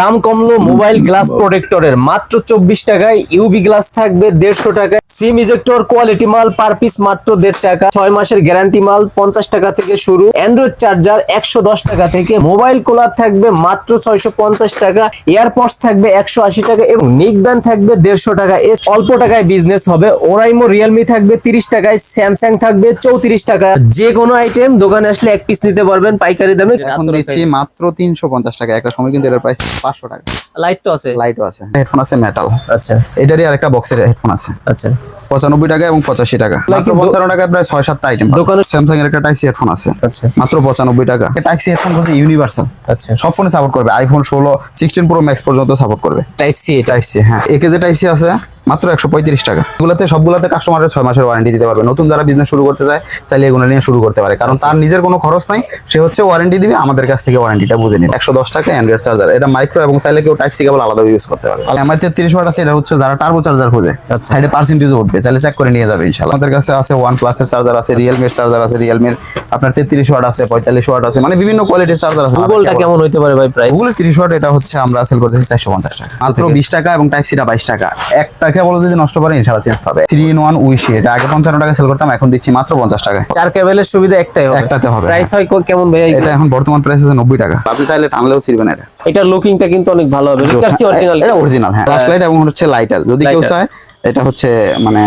দাম কমলো mobile glass প্রোটেক্টরের। মাত্র চব্বিশ টাকায় ইউবি গ্লাস থাকবে দেড়শো টাকায়। সিম ইজেক্টর কোয়ালিটি মাল পার পিস মাত্র দেড় টাকা। ছয় মাসের গ্যারান্টি মাল পঞ্চাশ টাকা থেকে শুরু। অ্যান্ড্রয়েড চার্জার একশো দশ টাকা থেকে। মোবাইল কুলার থাকবে মাত্র ছয়শো পঞ্চাশ টাকা। এয়ারপডস থাকবে একশো আশি টাকা এবং নিক ব্যান্ড থাকবে দেড়শো টাকা। এ অল্প টাকায় বিজনেস হবে। ওরাইমো রিয়েলমি থাকবে তিরিশ টাকায়। স্যামসাং থাকবে চৌত্রিশ টাকা। যে কোনো আইটেম দোকানে আসলে এক পিস নিতে পারবেন পাইকারি দামে। এখন দিচ্ছি মাত্র তিনশো পঞ্চাশ টাকা। একটা সময় কিন্তু এটার প্রাইস পাঁচশো টাকা। লাইট তো আছে। লাইটও আছে। হেডফোন আছে মেটাল আচ্ছা। এটারই আরেকটা বক্সের হেডফোন আছে। আচ্ছা। পঁচানব্বই টাকা এবং পঁচাশি টাকা। মাত্র পঞ্চান্ন টাকায় প্রায় ছয় সাতটা আইটেম দোকানে- স্যামসাং এর একটা টাইপ সি হেডফোন আছে। আচ্ছা। মাত্র পঁচানব্বই টাকা। টাইপ সি হেডফোন হচ্ছে ইউনিভার্সাল আচ্ছা। সব ফোনে সাপোর্ট করবে। আইফোন ষোলো সিক্সটিন প্রো ম্যাক্স পর্যন্ত সাপোর্ট করবে। টাইপ সি টাইপ সি হ্যাঁ। একে যে টাইপ সি আছে মাত্র একশো পঁয়ত্রিশ টাকা। এগুলোতে সবগুলোতে কাস্টমারের ছয় মাসের ওয়ারেন্টি দিতে পারবে। নতুন যারা বিজনেস শুরু করতে চায় চাইলে এগুলো নিয়ে শুরু করতে পারে। কারণ তার নিজের কোনো খরচ নাই সে হচ্ছে ওয়ারেন্টি দিবে আমাদের কাছ থেকে ওয়ারেন্টিটা বুঝে নিবে। একশো দশ টাকা অ্যান্ড্রয়েড চার্জার এটা মাইক্রো এবং চাইলে কেউ টাইপ সি কেবল আলাদা ইউজ করতে পারবে আর আমার তেত্রিশ ওয়াট আছে এটা হচ্ছে যারা টার্বো চার্জার খোঁজে। আচ্ছা। সাইডে পার্সেন্টেজ উঠবে চাইলে চেক করে নিয়ে যাবে ইনশাল্লাহ আমাদের কাছে আছে ওয়ান প্লাসের চার্জার আছে রিয়েলমির চার্জার আছে রিয়েলমির আপনার তেত্রিশ ওয়াট আছে পঁয়তাল্লিশ ওয়াট আছে মানে বিভিন্ন কোয়ালিটির চার্জার আছে। গুগলটা কেমন হইতে পারে ভাই প্রাইস গুগলের তিরিশ ওয়াট এটা হচ্ছে আমরা সেল করতেছি চারশো পঞ্চাশ টাকা। মাত্র বিশ টাকা এবং টাইপ সিটা বাইশ টাকা। এক টাকা বলে যদি নষ্ট করে ইনশাল্লাহ চেঞ্জ পাবে। থ্রি ইন ওয়ান উইশি এটা আগে পঞ্চান্ন টাকা সেল করতাম এখন দিচ্ছি মাত্র পঞ্চাশ টাকায়। চার কেবলের সুবিধা একটাই হবে। একটাতে হবে, প্রাইস হয় কো- কেমন ভাই এটা এখন বর্তমান প্রাইস আছে নব্বই টাকা। আপনি চাইলে টানলেও ছিড়বেন এটা। এটা লুকিংটা কিন্তু অনেক ভালো হবে। অরিজিনাল এটা অরিজিনাল হ্যাঁ। ফ্ল্যাশ লাইট এবং হচ্ছে লাইটার যদি কেউ। চায় এটা হচ্ছে মানে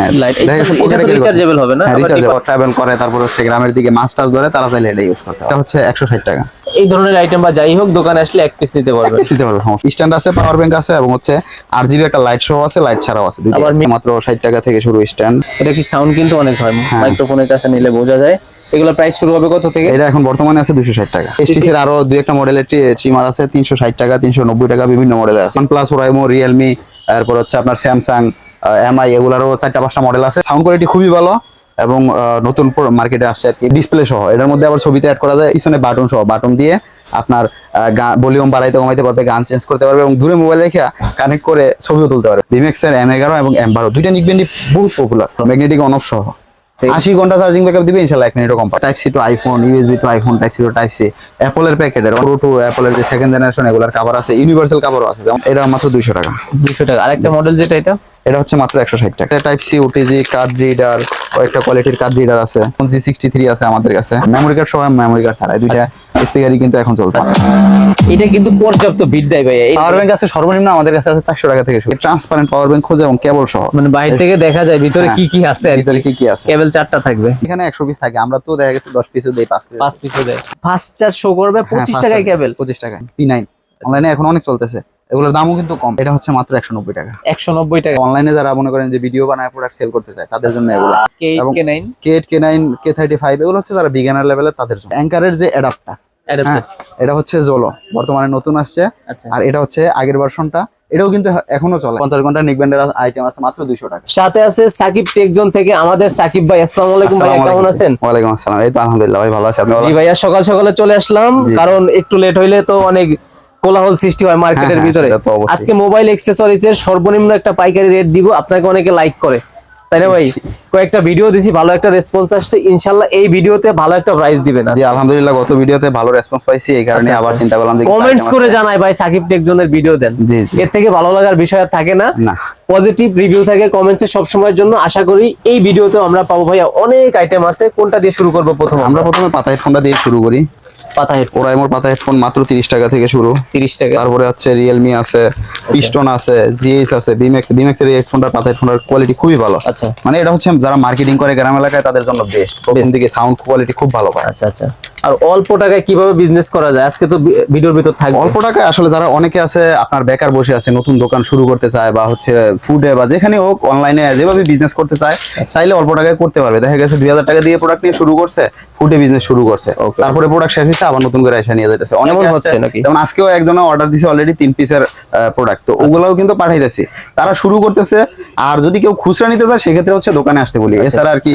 rechargeable হবে না? হ্যাঁ রিচার্জেবল ট্রাভেল করে তারপর হচ্ছে গ্রামের দিকে মাছ টাছ ধরে তারা চাইলে এটা ইউজ করতে পারে। এটা হচ্ছে একশো ষাট টাকা। এই ধরনের আইটেম বা যাই হোক দোকানে আসলে এক পিস নিতে পারবেন। দিতে পারবে স্ট্যান্ড আছে পাওয়ার ব্যাংক আছে এবং হচ্ছে আর জিবি একটা লাইট সহ আছে লাইট ছাড়াও আছে আবার। মাত্র ষাট টাকা থেকে শুরু স্ট্যান্ড এটা কি সাউন্ড কিন্তু অনেক হয় হ্যাঁ। মাইক্রোফোনের কাছে নিলে বোঝা যায়। এগুলো প্রাইস শুরু হবে কত থেকে? এটা এখন বর্তমানে আছে দুশো ষাট টাকা। এসটিসি এর আরও দুই একটা মডেলের ট্রিমার আছে তিনশো ষাট টাকা তিনশো নব্বই টাকা বিভিন্ন মডেল আছে। প্লাস ওরাইমো রিয়েলমি তারপর হচ্ছে আপনার স্যামসাং এমআই এগুলারও চারটা পাঁচটা মডেল আছে। সাউন্ড কোয়ালিটি খুবই ভালো। এবং নতুন মার্কেটে আসছে আর কি। ডিসপ্লে সহ। এটার মধ্যে আবার ছবিতে অ্যাড করা যায় পিছনে বাটন সহ। বাটন দিয়ে আপনার ভলিউম বাড়াইতে কমাইতে পারবে গান চেঞ্জ করতে পারবে এবং দূরে মোবাইল রেখে কানেক্ট করে ছবিও তুলতে পারবে। ভিমেক্স এর এম এগারো এবং এম বারো। দুইটা নিকবেন্ডি বহুত পপুলার ম্যাগনেটিক অন অফ সহ। আশি ঘণ্টা চার্জিং ব্যাকআপ দিবে ইনশাল্লাহ এক মিনিটও কম type C to iPhone USB to iPhone type C to type C অ্যাপলের প্যাকেটের প্রো টু অ্যাপলের যে সেকেন্ড জেনারেশন এগুলার কাভার আছে। ইউনিভার্সাল কাভারও আছে। যেমন এটা মাত্র দুইশো টাকা। দুইশো টাকা। আরেকটা মডেল যেটা এটা? এটা হচ্ছে মাত্র একশো ষাট টাকা। Type C OTG card reader কয়েকটা কোয়ালিটির কার্ড রিডার আছে। জি সিক্সটি থ্রি আছে আমাদের কাছে। মেমোরি কার্ড সহ মেমোরি কার্ড ছাড়া এই দুইটা স্পিকারই কিন্তু এখন চলতে আছে। এটা কিন্তু পর্যাপ্ত বিট দেয় ভাই পাওয়ার ব্যাংক আছে সর্বনিম্ন আমাদের কাছে আছে চারশো টাকা থেকে শুরু। ট্রান্সপারেন্ট পাওয়ার ব্যাংক খোঁজে এবং কেবল সহ। মানে বাইরে থেকে দেখা যায় ভিতরে হ্যাঁ। কি কি আছে আর ভিতরে কি। কি আছে। কেবল চারটা থাকবে। এখানে একশো পিস থাকে। আমরা তো দেখা গেছে দশ পিসও দেই পাঁচ পিস পাঁচ পিসও দেয়। ফার্স্ট চার্জ শো করবে পঁচিশ টাকায় কেবল পঁচিশ টাকায়। পি নাইন অনলাইনে এখন অনেক চলতেছে। এগুলোর দামও কিন্তু কম। এটা হচ্ছে মাত্র একশো নব্বই টাকা। একশো নব্বই টাকা। অনলাইনে যারা মনে করেন যে ভিডিও বানায় প্রোডাক্ট সেল করতে চায় তাদের জন্য এগুলো। K nine K nine K thirty five এগুলো হচ্ছে যারা বিজ্ঞানের লেভেলের তাদের জন্য। অ্যাঙ্কারের যে অ্যাডাপ্টার এটা হচ্ছে জোলো বর্তমানে নতুন আসছে। আচ্ছা। আর এটা হচ্ছে আগের ভার্সনটা এটাও কিন্তু এখনও চলে। পঞ্চাশ ঘণ্টা নিকব্যান্ডের আইটেম আছে মাত্র দুইশো টাকা। সাথে আছে সাকিব টেকজন থেকে আমাদের সাকিব ভাই। আসসালামু আলাইকুম ভাই কেমন আছেন? ওয়ালাইকুম আসসালাম। এই তো আলহামদুলিল্লাহ ভাই ভালো আছি। আপনি জি ভাইয়া সকাল সকালে চলে আসলাম। কারণ একটু লেট হইলে তো অনেক কোলাহল সৃষ্টি হয় মার্কেটের হ্যাঁ, ভিতরে। তো অবশ্যই। আজকে মোবাইল এক্সেসরিজ এর সর্বনিম্ন একটা পাইকারি রেট দিব আপনাকে অনেকে লাইক করে। তাই না ভাই? কয়েকটা ভিডিও দিছি ভালো একটা রেসপন্স আসছে। ইনশাল্লাহ এই ভিডিওতে ভালো একটা প্রাইস দিবেন জি আলহামদুলিল্লাহ গত ভিডিওতে ভালো রেসপন্স পাইছি এই কারণে আচ্ছা, আবার আচ্ছা। চিন্তা করলাম যে কমেন্টস করে জানাই ভাই সাকিব টেকজনের ভিডিও দেন। এর থেকে ভালো লাগার বিষয় আর থাকে না। না। পজিটিভ রিভিউ থাকে কমেন্টসে সব সময়ের জন্য। আশা করি এই ভিডিওতে আমরা পাবো ভাইয়া অনেক আইটেম আছে। কোনটা দিয়ে শুরু করব প্রথম? আমরা প্রথমে পাতা হেডফোনটা দিয়ে শুরু করি। পাতা হেডফোন ওরাইমোর পাতা হেডফোন মাত্র তিরিশ টাকা থেকে শুরু। তিরিশ টাকা। তারপরে হচ্ছে রিয়েলমি আছে পিস্টন আছে আছে বিমেক্স বিমেক্স এর হেডফোনটার পাতা হেডফোনটার কোয়ালিটি খুবই ভালো। আচ্ছা। মানে এটা হচ্ছে যারা মার্কেটিং করে গ্রাম এলাকায় তাদের জন্য বেস্ট প্রথম দিকে সাউন্ড কোয়ালিটি খুব ভালো পায়। আচ্ছা আচ্ছা। আর অল্প টাকায় কীভাবে বিজনেস করা যায়? আজকে তো ভিডিওর ভিতর থাকবে। অল্প টাকায় আসলে যারা অনেকে আছে আপনার বেকার বসে আছে নতুন দোকান শুরু করতে চায় বা হচ্ছে ফুডে বা যেখানে হোক অনলাইনে যেভাবে বিজনেস করতে চায় চাইলে অল্প টাকায় করতে পারবে। দেখা গেছে দুই হাজার টাকা দিয়ে প্রোডাক্ট নিয়ে শুরু করছে ফুডে বিজনেস শুরু করছে। তারপরে প্রোডাক্ট শেষ হয়েছে আবার নতুন করে এসে নিয়ে যেতেছে অনেক হচ্ছে নাকি? যেমন আজকেও একজন অর্ডার দিছে অলরেডি তিন পিসের প্রোডাক্ট তো ওগুলাও কিন্তু পাঠাইতেছি। তারা শুরু করতেছে আর যদি কেউ খুচরা নিতে চায় সেক্ষেত্রে হচ্ছে দোকানে আসতে বলি। এছাড়া আর কি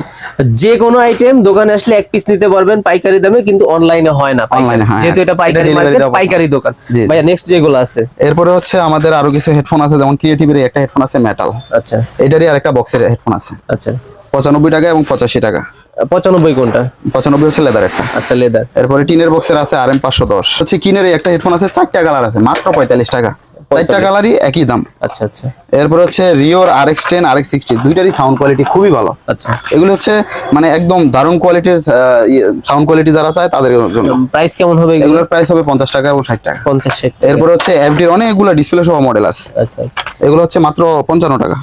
যে কোনো আইটেম দোকানে আসলে এক পিস নিতে পারবেন পাইকারি দামে কিন্তু অনলাইনে হয় না। অনলাইনে যেহেতু এটা হ্যাঁ। পাইকারি মার্কেট পাইকারি দোকান। ভাইয়া নেক্সট যেগুলো আছে? এরপরে হচ্ছে আমাদের আরও কিছু হেডফোন আছে যেমন ক্রিয়েটিভের একটা হেডফোন আছে মেটাল আচ্ছা। এটারই আরেকটা বক্সের হেডফোন আছে। আচ্ছা। পঁচানব্বই টাকা এবং পঁচাশি টাকা। পঁচানব্বই কোনটা? পঁচানব্বই হচ্ছে লেদার একটা। আচ্ছা লেদার এরপরে টিনের বক্সের আছে আর এম পাঁচশো দশ। হচ্ছে কিনের একটা হেডফোন আছে চারটা কালার আছে মাত্র পঁয়তাল্লিশ টাকা। চারটা কালারই একই দাম। আচ্ছা আচ্ছা। এরপর হচ্ছে রিওর R X ten R X sixty দুইটারই সাউন্ড কোয়ালিটি খুবই ভালো। আচ্ছা। এগুলো হচ্ছে মানে একদম দারুণ কোয়ালিটির সাউন্ড কোয়ালিটি যারা চায় তাদের জন্য। প্রাইস কেমন হবে এগুলোর প্রাইস হবে পঞ্চাশ টাকা এবং ষাট টাকা। পঞ্চাশ এরপর হচ্ছে এফডির অনেকগুলো ডিসপ্লে সহ মডেল আছে। আচ্ছা আচ্ছা। এগুলো হচ্ছে মাত্র পঞ্চান্ন টাকা।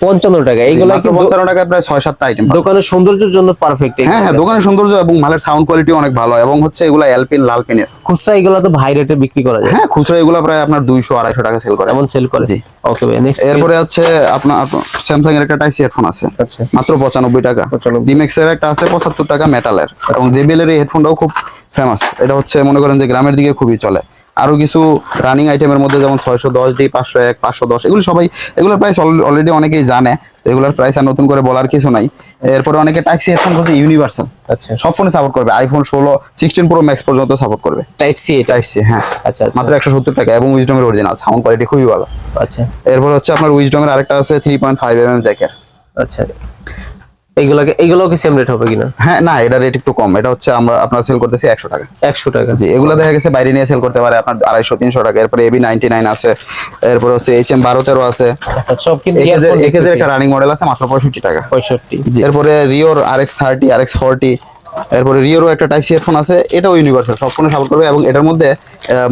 পঞ্চান্ন টাকা। এইগুলো পঞ্চান্ন টাকায় প্রায় ছয় সাতটা আইটেম দোকানের সৌন্দর্যের জন্য পারফেক্ট হ্যাঁ হ্যাঁ দোকানের সৌন্দর্য এবং মালের সাউন্ড কোয়ালিটি অনেক ভালো এবং হচ্ছে এগুলো এলপিন লাল পিনের খুচরা এগুলো তো ভাই রেটে বিক্রি করা যায়। হ্যাঁ খুচরা এগুলো প্রায় আপনার দুইশো আড়াইশো টাকা সেল করে। এমন সেল করে। জি। ওকে ভাই নেক্সট এরপরে হচ্ছে আপনার স্যামসাং এর একটা টাইপ হেডফোন আছে। আচ্ছা। মাত্র পঁচানব্বই টাকা। 95 ডিমেক্স এর একটা আছে পঁচাত্তর টাকা মেটালের এবং জেবিএল এর এই হেডফোনটাও খুব ফেমাস এটা হচ্ছে মনে করেন যে গ্রামের দিকে খুবই চলে। আরও কিছু রানিং আইটেমের মধ্যে যেমন ছয়শো দশ ডি পাঁচশো এক পাঁচশো দশ এগুলো সবাই এগুলোর প্রাইস অলরেডি অনেকেই জানে। এগুলোর প্রাইস আর নতুন করে বলার কিছু নাই। এরপরে অনেকে টাইপ সি হেডফোন বলতে ইউনিভার্সাল আচ্ছা। সব ফোনে সাপোর্ট করবে। আইফোন ষোলো সিক্সটিন প্রো ম্যাক্স পর্যন্ত সাপোর্ট করবে। টাইপ সি টাইপ সি হ্যাঁ। আচ্ছা আচ্ছা। মাত্র একশো সত্তর টাকা এবং উইজডমের অরিজিনাল সাউন্ড কোয়ালিটি খুবই ভালো। আচ্ছা। এরপর হচ্ছে আপনার উইজডমের আরেকটা আছে three point five M M জ্যাকের আচ্ছা। এইগুলোকে এইগুলো কি সেম রেট হবে কিনা? হ্যাঁ না এটা রেট একটু কম। এটা হচ্ছে আমরা আপনার সেল করতেছি একশো টাকা। একশো টাকা। জি এগুলো দেখা গেছে বাইরে নিয়ে সেল করতে পারে আপনার আড়াইশো তিনশো টাকা। এরপরে এবি নাইনটি নাইন আছে এরপর হচ্ছে এইচ এম আছে। আচ্ছা সব কিন্তু একেজের। একটা রানিং মডেল আছে মাত্র পঁয়ষট্টি টাকা। পঁয়ষট্টি। এরপরে রিওর R X thirty R X forty এরপরে রিওরও একটা টাইপ সি হেডফোন আছে এটাও ইউনিভার্সাল সব ফোনে সাপোর্ট করবে এবং এটার মধ্যে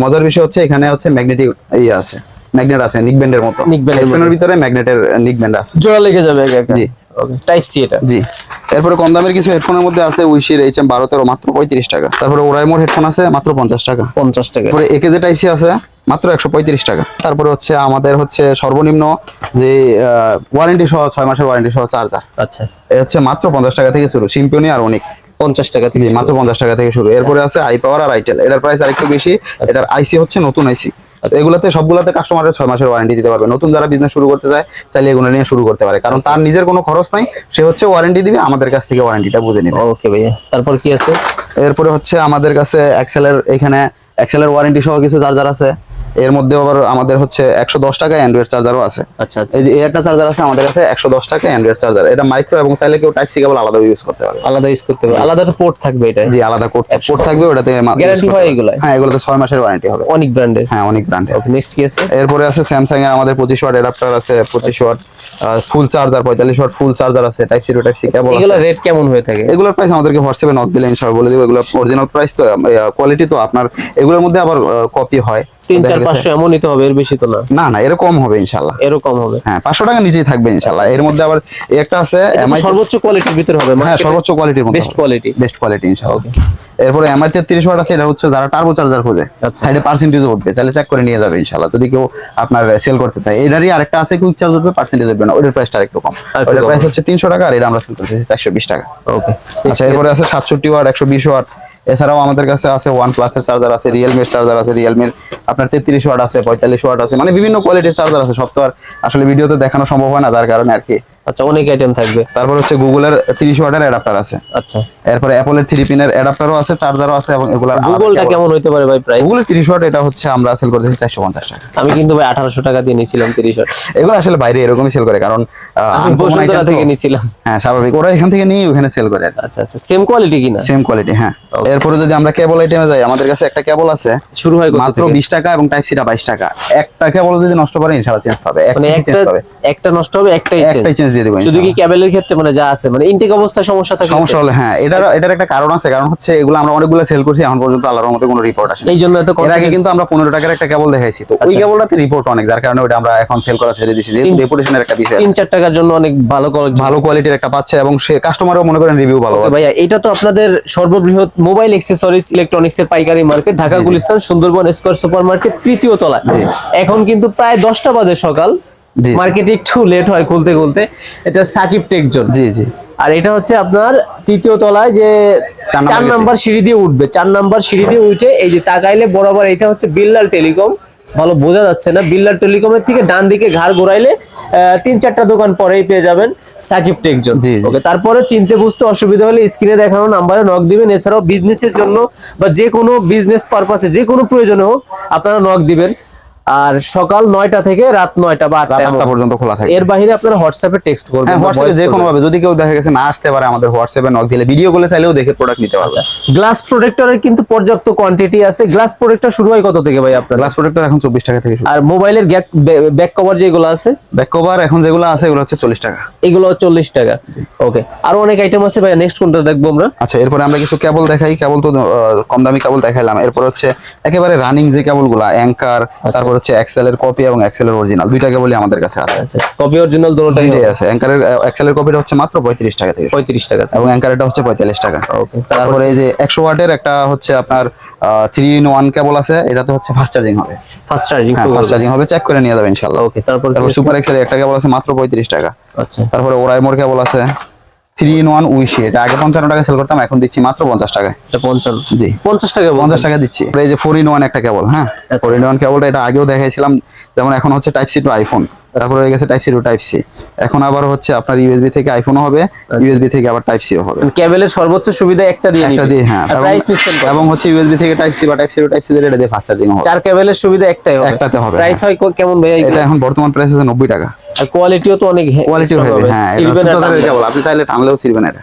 মজার বিষয় হচ্ছে এখানে হচ্ছে ম্যাগনেটিক ইয়ে আছে ম্যাগনেট আছে নিক ব্যান্ডের মতো। মতো। হেডফোনের ভিতরে ম্যাগনেটের নিক ব্যান্ড আছে। জোড়া লেগে যাবে একা একা জি। ওকে টাইপ সি এটা। জি। এরপরে কম দামের কিছু হেডফোনের মধ্যে আছে উইশির এইচ এম বারো তেরো মাত্র পঁয়ত্রিশ টাকা। তারপরে ওরাইমোর হেডফোন আছে মাত্র পঞ্চাশ টাকা। পঞ্চাশ টাকা। তারপরে একেজে টাইপ সি আছে মাত্র একশো পঁয়ত্রিশ টাকা। তারপরে হচ্ছে আমাদের হচ্ছে সর্বনিম্ন যে ওয়ারেন্টি সহ ছয় মাসের ওয়ারেন্টি সহ চার্জার আচ্ছা। এ হচ্ছে মাত্র পঞ্চাশ টাকা থেকে শুরু সিম্পিয়নি আর অনেক পঞ্চাশ টাকা থেকে মাত্র পঞ্চাশ টাকা থেকে শুরু। এরপরে আছে আই পাওয়ার আর আইটেল এটার প্রাইস আরেকটু বেশি। এটার আইসি হচ্ছে নতুন আইসি এগুলাতে সবগুলাতে কাস্টমারের ছয় মাসের ওয়ারেন্টি দিতে পারবে। নতুন যারা বিজনেস শুরু করতে চায় চাইলে এগুলো নিয়ে শুরু করতে পারে। কারণ তার নিজের কোনো খরচ নাই সে হচ্ছে ওয়ারেন্টি দিবে আমাদের কাছ থেকে ওয়ারেন্টিটা বুঝে নেবে। ওকে ভাইয়া তারপর কি আছে? এরপরে হচ্ছে আমাদের কাছে এক্সেলের এখানে এক্সেলের ওয়ারেন্টি সহ কিছু চার্জার আছে। এর মধ্যে আবার আমাদের হচ্ছে একশো দশ টাকা অ্যান্ড্রয়েড চার্জারও আছে। আচ্ছা আচ্ছা। এই যে একটা চার্জার আছে আমাদের কাছে একশো দশ টাকা অ্যান্ড্রয়েড চার্জার এটা মাইক্রো এবং চাইলে কেউ টাইপ সি কেবল আলাদা ইউজ করতে পারবে। আলাদা ইউজ করতে হবে আলাদা পোর্ট থাকবে এটা জি আলাদা কোড কোড থাকবে ওটাতে করতে হয় এগুলো হ্যাঁ এগুলোতে ছয় মাসের ওয়ারেন্টি হবে। অনেক ব্র্যান্ডের হ্যাঁ অনেক ব্র্যান্ডের ওকে নেক্সট কি আছে? এরপরে আছে স্যামসাং এর আমাদের পঁচিশ ওয়াট অ্যাডাপ্টার আছে পঁচিশ ওয়াট ফুল চার্জার পঁয়তাল্লিশ ওয়াট ফুল চার্জার আছে type C type C cable এগুলো রেট কেমন হয়ে থাকে? এগুলোর প্রাইস আমাদেরকে হোয়াটসঅ্যাপে নক দিলে ইনশাআল্লাহ বলে দেবো। এগুলো অরিজিনাল প্রাইস তো কোয়ালিটি তো আপনার এগুলোর মধ্যে আবার কপি হয়। তিন চার পাঁচশো এমনই তো হবে এর বেশি তো না। না না এরকম হবে ইনশাআল্লাহ। এরকম হবে। হ্যাঁ পাঁচশো টাকা নিচেই থাকবে ইনশাআল্lah এর মধ্যে আবার একটা আছে এটা তো এমআই সর্বোচ্চ কোয়ালিটির ভিতরে হবে হ্যাঁ সর্বোচ্চ কোয়ালিটির মধ্যে বেস্ট কোয়ালিটি বেস্ট কোয়ালিটি ইনশাআল্লাহ। এরপরে এমআই তেত্রিশ ওয়াট আছে এটা হচ্ছে যারা টার্বো চার্জার খোঁজে আচ্ছা। সাইডে পার্সেন্টেজ উঠবে তাহলে চেক করে নিয়ে যাবে ইনশাআল্লাহ। যদি কেউ আপনার সেল করতে চায় এটারই আরেকটা আছে কুইক চার্জ উঠবে পার্সেন্টেজ উঠবে না ওটার প্রাইসটা আরেকটু কম। ওটার প্রাইস হচ্ছে তিনশো টাকা আর এটা আমরা সেল করতেছি চারশো বিশ টাকা। ওকে আচ্ছা এরপরে আছে সাতষট্টি ওয়াট একশো বিশ ওয়াট এছাড়াও আমাদের কাছে আছে ওয়ান প্লাসের চার্জার আছে রিয়েলমির চার্জার আছে রিয়েলমির আপনার তেত্রিশ ওয়াট আছে, পঁয়তাল্লিশ ওয়াট আছে মানে বিভিন্ন কোয়ালিটির চার্জার আছে। সব তো আর আসলে ভিডিওতে দেখানো সম্ভব হয় না, যার কারণে আর কি আচ্ছা অনেক আইটেম থাকবে। তারপর হচ্ছে গুগলের তিরিশ ওয়াটের অ্যাডাপ্টার আছে। আচ্ছা। এরপরে অ্যাপলের থ্রি পিনের অ্যাডাপ্টারও আছে চার্জারও আছে এবং এগুলো গুগলটা কেমন হইতে পারে ভাই প্রাইস গুগলের তিরিশ ওয়াট এটা হচ্ছে আমরা সেল করতেছি চারশো পঞ্চাশ টাকা। আমি কিন্তু ভাই আঠারোশো টাকা দিয়ে নিয়েছিলাম তিরিশ এগুলো আসলে বাইরে এরকমই সেল করে কারণ আমি বসুন্ধরা থেকে নিয়েছিলাম। হ্যাঁ স্বাভাবিক। ওরা এখান থেকে নিয়ে ওখানে সেল করে আচ্ছা আচ্ছা। সেম কোয়ালিটি কিনা সেম কোয়ালিটি হ্যাঁ. এরপরে যদি আমরা কেবল আইটেমে যাই আমাদের কাছে একটা কেবল আছে শুরু হয় মাত্র থেকে? বিশ টাকা এবং টাইপ সিটা বাইশ টাকা। একটা কেবল যদি নষ্ট করে ইনশাল্লাহ চেঞ্জ পাবে। মানে একটা চেঞ্জ পাবে। একটা নষ্ট হবে একটাই change। চেঞ্জ দিয়ে দেবো শুধু কি ক্যাবেলের ক্ষেত্রে মানে যা আছে মানে ইনটেক অবস্থা সমস্যা থাকে সমস্যা হলে হ্যাঁ এটার এটার একটা কারণ আছে কারণ হচ্ছে এগুলো আমরা অনেকগুলো সেল করছি এখন পর্যন্ত আল্লাহর মধ্যে কোনো রিপোর্ট আসে এই জন্য এত এর আগে কিন্তু আমরা পনেরো টাকার একটা কেবল দেখাইছি তো ওই আচ্ছা। কেবলটাতে রিপোর্ট অনেক যার কারণে ওটা আমরা এখন সেল করা ছেড়ে দিয়েছি যেহেতু রেপুটেশনের একটা বিষয়। তিন চার টাকার জন্য অনেক ভালো। ভালো কোয়ালিটির একটা পাচ্ছে এবং সে কাস্টমারও মনে করেন রিভিউ ভালো ভাইয়া এটা তো আপনাদের সর্ববৃহৎ মোবাইল অ্যাক্সেসরিজ ইলেকট্রনিক্স এর পাইকারি market Dhaka Gulistan Sundarban square super market তৃতীয় তলা এখন কিন্তু প্রায় দশটা বাজে সকাল। মার্কেটে একটু লেট হয় খুলতে খুলতে। এটা সাকিব টেক জোন। জি জি। আর এটা হচ্ছে আপনার তৃতীয় তলায় যে চার নাম্বার সিঁড়ি দিয়ে উঠবে। চার নাম্বার সিঁড়ি দিয়ে উঠে এই যে তাকাইলে বরাবর এটা হচ্ছে বিল্লাল টেলিকম। ভালো বোঝা যাচ্ছে না। বিল্লাল টেলিকমের থেকে ডান দিকে ঘাড় ঘোরাইলে তিন চারটা দোকান পরেই পেয়ে যাবেন সাকিব টেকজন। ওকে তারপরে চিনতে বুঝতে অসুবিধা হলে স্ক্রিনে দেখানো নাম্বারে নক দিবেন। এছাড়াও বিজনেসের জন্য বা যে কোনো বিজনেস পারপাসে যে কোনো প্রয়োজনে হোক আপনারা নক দিবেন। আর সকাল নয়টা থেকে রাত নয়টা বা আটটা পর্যন্ত খোলা থাকে। এর বাইরে আপনারা হোয়াটসঅ্যাপে টেক্সট করবেন হ্যাঁ হোয়াটসঅ্যাপে যে কোনো ভাবে যদি কেউ দেখা গেছে না আসতে পারে আমাদের হোয়াটসঅ্যাপে নক দিলে ভিডিও কলে চাইলেও দেখে প্রোডাক্ট নিতে পারবে। গ্লাস প্রোটেক্টরের কিন্তু পর্যাপ্ত কোয়ান্টিটি আছে। গ্লাস প্রোটেক্টর শুরু হয় কত থেকে ভাই আপনার? গ্লাস প্রোডাক্টর এখন চব্বিশ টাকা থেকে শুরু। আর মোবাইলের ব্যাক কভার যেগুলো আছে? ব্যাক কভার এখন যেগুলো আছে এগুলো হচ্ছে চল্লিশ টাকা। এগুলো চল্লিশ টাকা। ওকে আরও অনেক আইটেম আছে ভাই নেক্সট কোনটা দেখব আমরা? আচ্ছা এরপরে আমরা কিছু কেবল দেখাই। কেবল তো কম দামি কেবল দেখাইলাম। এরপর হচ্ছে একেবারে রানিং যে কেবলগুলা অ্যাঙ্কার তারপর হচ্ছে এক্সেল এর কপি এবং এক্সেল এর অরিজিনাল দুইটা কেবলই আমাদের কাছে আছে। কপি অরিজিনাল দুটোটাই দুইটাই আছে। অ্যাঙ্কারের এক্সেল এর কপিটা হচ্ছে মাত্র পঁয়ত্রিশ টাকা থেকে। পঁয়ত্রিশ টাকা এবং অ্যাঙ্কারেরটা হচ্ছে পঁয়তাল্লিশ টাকা। ওকে তারপরে এই যে একশো ওয়াটের একটা হচ্ছে আপনার থ্রি ইন ওয়ান কেবল আছে। এটাতে হচ্ছে ফাস্ট চার্জিং হবে। ফাস্ট চার্জিং হ্যাঁ ফাস্ট চার্জিং হবে। চেক করে নিয়ে যাবেন ইনশাল্লাহ ওকে তারপর? সুপার এক্সেল একটা কেবল আছে মাত্র পঁয়ত্রিশ টাকা। আচ্ছা। তারপরে ওরাইমোর কেবল আছে। থ্রি ইন ওয়ান উইশি এটা আগে পঞ্চান্ন টাকা সেল করতাম এখন দিচ্ছি মাত্র পঞ্চাশ টাকায়। এটা পঞ্চান্ন। জি। পঞ্চাশ টাকা পঞ্চাশ টাকা দিচ্ছি। এই যে ফোর ইন ওয়ান একটা কেবল হ্যাঁ? আচ্ছা। ফোর ইন ওয়ান কেবলটা এটা আগেও দেখাইছিলাম যেমন এখন হচ্ছে টাইপ সি টু আইফোন তারপরে হয়ে গেছে type C to type C এখন আবার হচ্ছে আপনার ইউএসবি থেকে আইফোনও হবে ইউএসবি থেকে আবার টাইপ সিও হবে। কেবলের সর্বোচ্চ সুবিধা একটা দিয়ে একটা দিয়ে হ্যাঁ। প্রাইস সিস্টেম এবং হচ্ছে ইউএসবি থেকে টাইপ সি বা type C to type C এটা দিয়ে ফাস্ট চার্জিং হবে। চার কেবলের সুবিধা একটাই হবে। একটাতে হবে, প্রাইস হয়। কো- কেমন ভাই এটা এখন বর্তমান প্রাইস আছে নব্বই টাকা। আর কোয়ালিটিও তো অনেক কোয়ালিটি হবে। হ্যাঁ এটা সুতাদারের কেবল আপনি চাইলে টানলেও ছিড়বেন এটা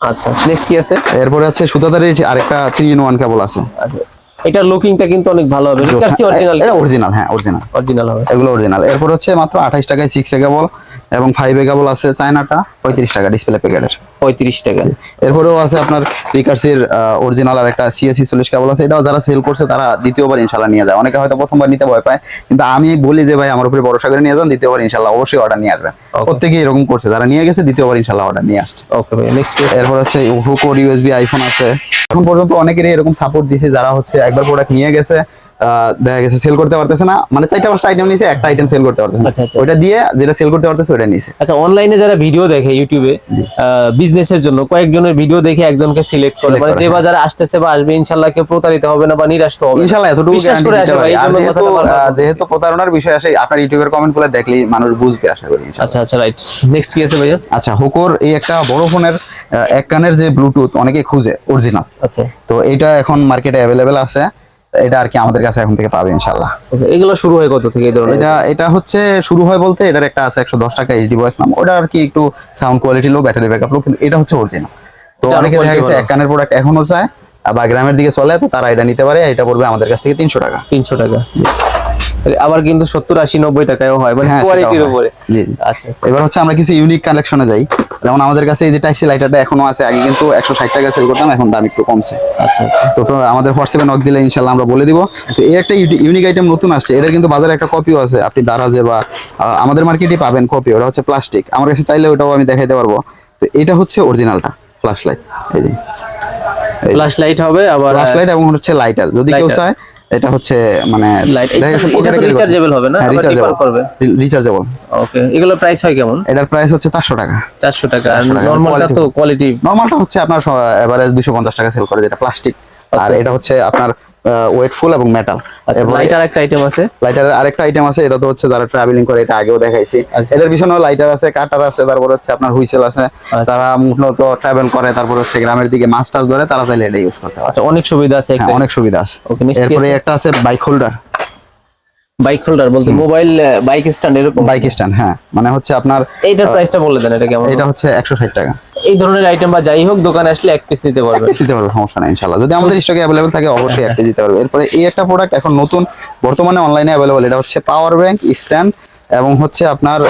আচ্ছা নেক্সট কি আছে? এরপরে হচ্ছে সুতাদারের আরেকটা থ্রি ইন ওয়ান কেবল আছে। আচ্ছা এটা লুকিংটা কিন্তু অনেক ভালো হবে। রিকার্সি অরিজিনাল এটা অরিজিনাল হ্যাঁ অরিজিনাল অরিজিনাল হবে। এগুলো অরিজিনাল এরপর হচ্ছে মাত্র আঠাইশ টাকায় 6 কেবল। এবং ফাইভ এ কেবল আছে চায়নাটা পঁয়ত্রিশ টাকা ডিসপ্লে প্যাকেটের পঁয়ত্রিশ টাকা। এরপরেও আছে আপনার রিকার্সির অরিজিনাল আর একটা সিএসি চল্লিশ কেবল আছে। এটাও যারা সেল করছে তারা দ্বিতীয়বার ইনশাল্লাহ নিয়ে যায়। অনেকে হয়তো প্রথমবার নিতে ভয় পায় কিন্তু আমি বলি যে ভাই আমার উপরে ভরসা করে নিয়ে যান দ্বিতীয়বার ইনশাল্লাহ অবশ্যই অর্ডার নিয়ে আসবে প্রত্যেকে এরকম করছে। যারা নিয়ে গেছে দ্বিতীয়বার ইনশাল্লাহ অর্ডার নিয়ে আসছে। ওকে ভাই নেক্সট? এরপর হচ্ছে হুকোর ইউএসবি আইফোন আছে। এখন পর্যন্ত অনেকেরই এরকম সাপোর্ট দিয়েছে যারা হচ্ছে একবার প্রোডাক্ট নিয়ে গেছে দেখা গেছে সেল করতে পারতেছে না। মানে চারটা পাঁচটা আইটেম নিয়েছে একটা আইটেম সেল করতে পারতেছে না। আচ্ছা, আচ্ছা। দিয়ে যেটা সেল করতে পারতেছে নিয়েছে আচ্ছা অনলাইনে যারা ভিডিও দেখে ইউটিউবে বিজনেসের জন্য কয়েকজনের ভিডিও দেখে একজনকে সিলেক্ট করে। মানে যে হ্যাঁ। বাজারে আসতেছে বা আসবে কেউ প্রতারিত হবে না বা নিরাশ তো হবে এতটুকু বিশ্বাস করে আসে ভাই যেহেতু প্রতারণার বিষয় আসে আপনার ইউটিউবের কমেন্টগুলো দেখলেই মানুষ বুঝবে আশা করি আচ্ছা আচ্ছা রাইট নেক্সট কি আছে ভাইয়া? আচ্ছা হুকোর এই একটা বড় ফোনের এক কানের যে ব্লুটুথ অনেকে খুঁজে অরিজিনাল আচ্ছা। তো এটা এখন মার্কেটে অ্যাভেলেবেল আছে। এটা আর কি আমাদের কাছে এখন থেকে পাবে ইনশাল্লাহ এগুলো শুরু হয় কত থেকে এই ধরনের? এটা এটা হচ্ছে শুরু হয় বলতে এটার একটা আছে একশো দশ টাকা এইচডি ভয়েস নাম। ওটা আর কি একটু sound quality low battery backup low কিন্তু এটা হচ্ছে অরিজিনাল তো অনেকে দেখা গেছে এক কানের প্রোডাক্ট এখনও চায় বা গ্রামের দিকে চলে তো তারা এটা নিতে পারে এটা পড়বে আমাদের কাছ থেকে তিনশো টাকা। তিনশো টাকা। আবার কিন্তু সত্তর আশি নব্বই টাকায়ও হয় মানে হ্যাঁ, কোয়ালিটির উপরে। জি জি। আচ্ছা আচ্ছা। এবার হচ্ছে আমরা কিছু ইউনিক কালেকশনে যাই। যেমন আমাদের কাছে এই যে টাইপ সি লাইটারটা এখনও আছে আগে কিন্তু একশো ষাট টাকা সেল করতাম এখন দাম একটু কমছে। আচ্ছা আচ্ছা। তো আমাদের হোয়াটসঅ্যাপে নক দিলে ইনশাল্লাহ আমরা বলে দিব। তো এই একটা ইউনিক আইটেম নতুন আসছে এটা কিন্তু বাজারে একটা কপিও আছে আপনি দারাজে বা আমাদের মার্কেটে পাবেন কপি ওটা হচ্ছে প্লাস্টিক আমার কাছে চাইলে ওটাও আমি দেখাইতে পারব। তো এটা হচ্ছে অরিজিনালটা ফ্ল্যাশ লাইট এই যে। ফ্ল্যাশ লাইট হবে আবার ফ্ল্যাশ লাইট এবং হচ্ছে লাইটার যদি কেউ চায় এটা হচ্ছে মানে এটা rechargeable হবে না? হ্যাঁ রিচার্জেবল করবে? রিচার্জেবল ওকে এগুলো প্রাইস হয় কেমন? এটার প্রাইস হচ্ছে চারশো টাকা। চারশো টাকা। আর নরমালটা তো কোয়ালিটি নরমালটা হচ্ছে আপনার এভারেজ দুশো পঞ্চাশ টাকা সেল করে যেটা প্লাস্টিক আর এটা হচ্ছে আপনার ওয়েটফুল এবং মেটাল লাইটার একটা আইটেম আছে। লাইটারের আরেকটা আইটেম আছে এটা তো হচ্ছে যারা ট্রাভেলিং করে এটা আগেও দেখাইছি। আচ্ছা। এটার পিছনেও লাইটার আছে কাটার আছে তারপর হচ্ছে আপনার হুইসেল আছে। তারা মূলত ট্রাভেল করে তারপর হচ্ছে গ্রামের দিকে মাছ টাছ ধরে তারা চাইলে এটা ইউজ করতে পারে। আচ্ছা অনেক সুবিধা আছে হ্যাঁ অনেক সুবিধা আছে। এরপরে একটা আছে বাইক হোল্ডার বাইক হোল্ডার বলতে মোবাইল বাইক স্ট্যান্ড এরকম বাইক স্ট্যান্ড হ্যাঁ। মানে হচ্ছে আপনার এইটার প্রাইসটা বলে দেন এটা কেমন এটা হচ্ছে একশো ষাট টাকা। এই ধরনের আইটেম বা যাই হোক, দোকানে আসলে এক পিস নিতে পারবে পিস নিতে পারবে সমস্যা নাই, ইনশাআল্লাহ। যদি আমাদের স্টকে अवेलेबल থাকে, অবশ্যই এক পিস দিতে পারবে এরপরে এই একটা প্রোডাক্ট এখন নতুন, বর্তমানে অনলাইনে अवेलेबल এটা হচ্ছে পাওয়ার ব্যাংক স্ট্যান্ড এবং হচ্ছে আপনার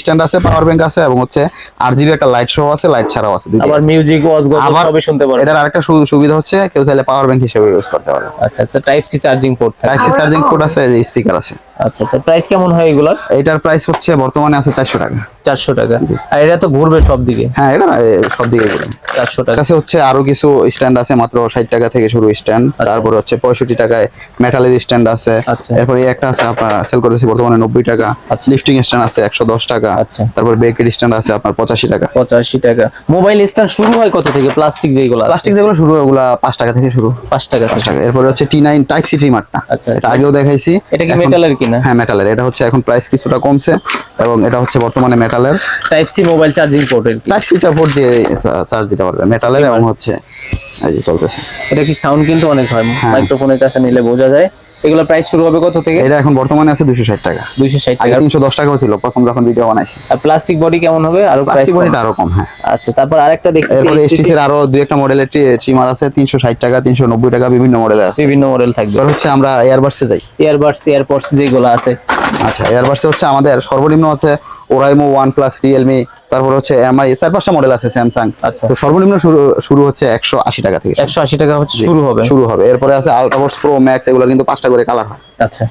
স্ট্যান্ড আছে পাওয়ার ব্যাংক আছে এবং হচ্ছে আর জিবি একটা লাইট শো আছে লাইট ছাড়াও আছে আবার মিউজিক ওয়াজ আবার সবই শুনতে পারবেন এটার আরেকটা সুবিধা হচ্ছে কেউ চাইলে পাওয়ার ব্যাংক হিসেবে ইউজ করতে পারবে আচ্ছা আচ্ছা type C charging port type C charging port আছে যে স্পিকার আছে। আচ্ছা আচ্ছা প্রাইস কেমন হয় এগুলার? এটার প্রাইস হচ্ছে বর্তমানে আছে চারশো টাকা। চারশো টাকা। আর এটা তো ঘুরবে সব দিকে হ্যাঁ এটা সব দিকে ঘুরে চারশো টাকা। কাছে হচ্ছে আরও কিছু স্ট্যান্ড আছে মাত্র ষাট টাকা থেকে শুরু স্ট্যান্ড তারপর হচ্ছে পঁয়ষট্টি টাকায় মেটালের স্ট্যান্ড আছে। আচ্ছা। এরপরে একটা আছে আপনার সেল করেছি বর্তমানে নব্বই টাকা। আচ্ছা। লিফটিং স্ট্যান্ড আছে একশো দশ টাকা। আচ্ছা। তারপর ব্রেকের স্ট্যান্ড আছে আপনার পঁচাশি টাকা। পঁচাশি টাকা। মোবাইল স্ট্যান্ড শুরু হয় কত থেকে? প্লাস্টিক যেগুলো প্লাস্টিক যেগুলো শুরু হয় ওগুলা পাঁচ টাকা থেকে শুরু। পাঁচ টাকা পাঁচ টাকা। এরপরে হচ্ছে টি নাইন টাইপ সি ট্রিমারটা আচ্ছা, এটা আগেও দেখাইছি। এটা কি মেটালের কিনা হ্যাঁ মেটালের এটা হচ্ছে এখন প্রাইস কিছুটা কমছে এবং এটা হচ্ছে বর্তমানে মেটালের টাইপ সি মোবাইল চার্জিং পোর্টের টাইপ সি সাপোর্ট দিয়ে চার্জ দিতে পারবে। মেটালের এবং হচ্ছে এই যে চলতেছে। এটা কি সাউন্ড কিন্তু অনেক হয়। হ্যাঁ। মাইক্রোফোনের কাছে নিলে বোঝা যায়। এগুলো প্রাইস শুরু হবে কত থেকে? এটা এখন বর্তমানে আছে দুশো ষাট টাকা। দুইশো ষাট আগে টাকা তিনশো দশ টাকাও ছিল প্রথম যখন ভিডিও বানাইছি। আর প্লাস্টিক বডি কেমন হবে? আর প্লাস্টিক বডিটা আরও কম হ্যাঁ। আচ্ছা তারপর আরেকটা দেখতেছি এরপর এসটিসি এর আরও দুই একটা মডেলের ট্রিমার আছে তিনশো ষাট টাকা তিনশো নব্বই টাকা বিভিন্ন মডেল আছে। বিভিন্ন মডেল থাকবে। এবার হচ্ছে আমরা এয়ারবাসে যাই। ইয়ারবাডস এয়ারপডস যেগুলো আছে। আচ্ছা এয়ারবাসে হচ্ছে আমাদের সর্বনিম্ন আছে ওরাইমো ওয়ান প্লাস রিয়েলমি তারপর হচ্ছে এমআই চার পাঁচটা মডেল আছে স্যামসাং আচ্ছা। তো সর্বনিম্ন শুরু হচ্ছে একশো আশি টাকা থেকে একশো আশি টাকা হচ্ছে শুরু হবে। শুরু হবে। এরপরে আছে আলট্রাবক্স প্রো ম্যাক্স এগুলো কিন্তু পাঁচটা করে কালার হয়। আচ্ছা।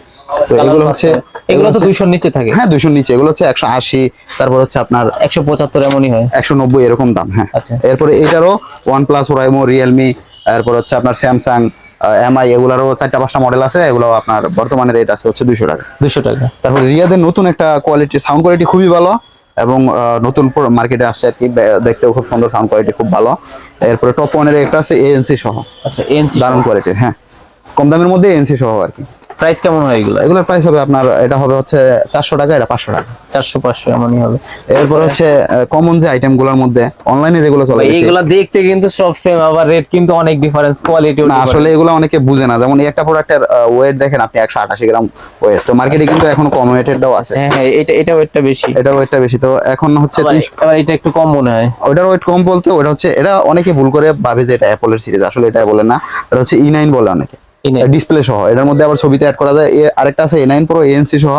তো এগুলো হচ্ছে এগুলো তো হচ্ছে- দুইশোর নিচে থাকে। হ্যাঁ নিচে। এগুলো হচ্ছে একশো আশি তারপর হচ্ছে আপনার একশো পঁচাত্তর এমনই হয়। একশো নব্বই এরকম দাম হ্যাঁ। আচ্ছা। এরপরে এটারও ওয়ান প্লাস ওরাইমো রিয়েলমি এরপর হচ্ছে আপনার স্যামসাং এমআই এগুলারও চারটা পাঁচটা মডেল আছে এগুলো আপনার বর্তমানে রেট আছে হচ্ছে দুইশো টাকা। দুইশো টাকা। তারপর রিয়াদের নতুন একটা কোয়ালিটি সাউন্ড কোয়ালিটি খুবই ভালো এবং নতুন মার্কেটে আসছে আর কি দেখতেও খুব সুন্দর সাউন্ড কোয়ালিটি খুব ভালো। এরপরে টপ ওয়ানের একটা আছে এএনসি সহ। আচ্ছা এএনসি দারুণ কোয়ালিটির হ্যাঁ। কম দামের মধ্যে এএনসি সহ আর কি। প্রাইস কেমন হয় এগুলো এগুলোর প্রাইস হবে আপনার এটা হবে হচ্ছে চারশো টাকা এটা পাঁচশো টাকা। চারশো পাঁচশো এমনই হবে। এরপর হচ্ছে কমন যে আইটেমগুলোর মধ্যে অনলাইনে যেগুলো চলে বেশি। দেখতে কিন্তু সব সেম আবার রেট কিন্তু অনেক ডিফারেন্স কোয়ালিটি না আসলে এগুলো অনেকে বুঝে না। যেমন এই একটা প্রোডাক্টের ওয়েট দেখেন আপনি একশো আটাশি গ্রাম ওয়েট তো মার্কেটে কিন্তু এখন কম ওয়েটেরটাও আছে। হ্যাঁ হ্যাঁ এটা এটা ওয়েটটা বেশি। এটা ওয়েটটা বেশি। তো এখন হচ্ছে এটা একটু কম মনে হয়। ওটার ওয়েট কম বলতে ওটা হচ্ছে এটা অনেকে ভুল করে ভাবে যে এটা অ্যাপলের সিরিজ আসলে এটা বলে না। এটা হচ্ছে ই নাইন বলে অনেকে। E9 ডিসপ্লে সহ এটার মধ্যে আবার ছবিতে অ্যাড করা যায়। এ আরেকটা আছে এ নাইন প্রো এএনসি সহ